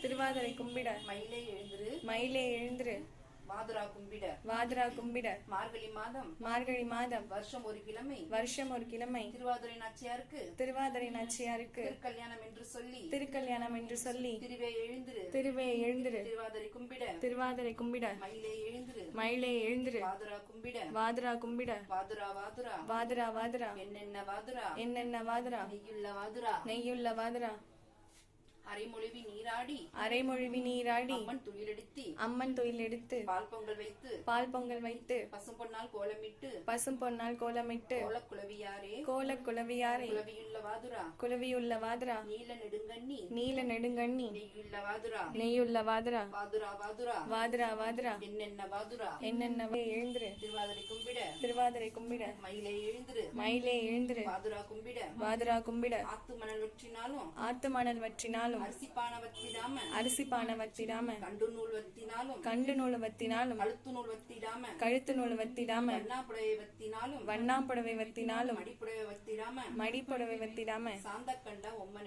திருவாதிரை கும்பிட. மயிலே எழுந்திரு. மயிலே எழுந்திரு. மாதுரா கும்பிட. வாதிரா கும்பிட. மார்கழி மாதம். மார்கழி மாதம். வருஷம் ஒரு கிழமை. வருஷம் ஒரு கிழமை. திருவாதிரை நாச்சியாருக்கு. திருவாதிரை நாச்சியாருக்கு. திருக்கல்யாணம் என்று சொல்லி. திருக்கல்யாணம் என்று சொல்லி. திருவே எழுந்திரு. திருவே எழுந்திரு. திருவாதிரை கும்பிட. திருவாதிரை கும்பிட. மயிலே எழுந்திரு. மயிலே எழுந்திரு. வாதுரா கும்பிட. வாதிரா கும்பிட. வாதுரா வாதுரா. வாதிரா வாதிரா. என்னென்ன வாதுரா. என்னென்ன வாதிரா. நெய்யுள்ள வாதுரா. நெய்யுள்ள வாதிரா. அரைமொழிவி நீராடி அரைமொழிவி நீராடி அம்மன் துயிலெடுத்தி அம்மன் தொழில் எடுத்து பால் பொங்கல் வைத்து பால் பொங்கல் வைத்து பசும் பொன்னால் கோலமிட்டு பசும் பொன்னால் கோலமிட்டு கோலக் குலவியாரே கோல குலவியாரை குலவியுள்ள வாதுரா குலவியுள்ள வாதிரா நீல நெடுங்கண்ணி நீல நெடுங்கண்ணி நெய்யுள்ள வாதுரா நெய்யுள்ள வாதிரா வாதுரா வாதுரா வாதிரா வாதிரா என்னென்ன வாதுரா என்னென்ன எழுந்திரு. திருவாதிரை கும்பிட திருவாதிரை கும்பிட மயிலை எழுந்திரு. மயிலே எழுந்திரு. வாதுரா கும்பிட வாதிரா கும்பிட ஆத்து மணல் வெற்றினாலும் ஆத்து மணல் வற்றினாலும் வத்திடாம அரிசி பானை வத்திடாம கண்டு நூல் வத்தினாலும் கண்டு நூல் வத்தினாலும் கழுத்து நூல் வத்திடாம கழுத்து நூல் வத்திடாம வண்ணா புடவை வத்தினாலும் வண்ணா புடவை வத்தினாலும் மடிப்புடவை வத்திடாம மடி புடவை வத்திடாம சாந்த கண்டா உம்ம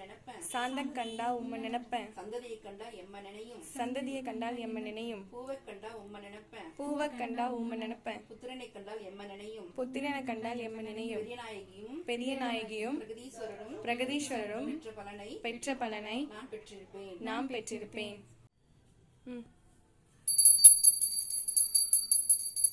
நினைப்பேன் சாந்த கண்டா உம்ம நினைப்பேன். சந்ததியை கண்டா எம்ம நினையும். சந்ததியை கண்டால் எம்ம நினையும். பூவை கண்டா உம்ம நினைப்பேன். பூவை கண்டா உம்ம நினைப்பேன். புத்திரனை கண்டால் எம்ம நினையும். புத்திரனை கண்டால் எம்ம நினையும். பெரிய நாயகியும் பெரிய நாயகியும் பிரகதீஸ்வரரும் பிரகதீஸ்வரரும் பெற்ற பலனை பெற்ற பலனை நான் பெற்றிருப்பேன். நாம் பெற்றிருப்பேன். ம்.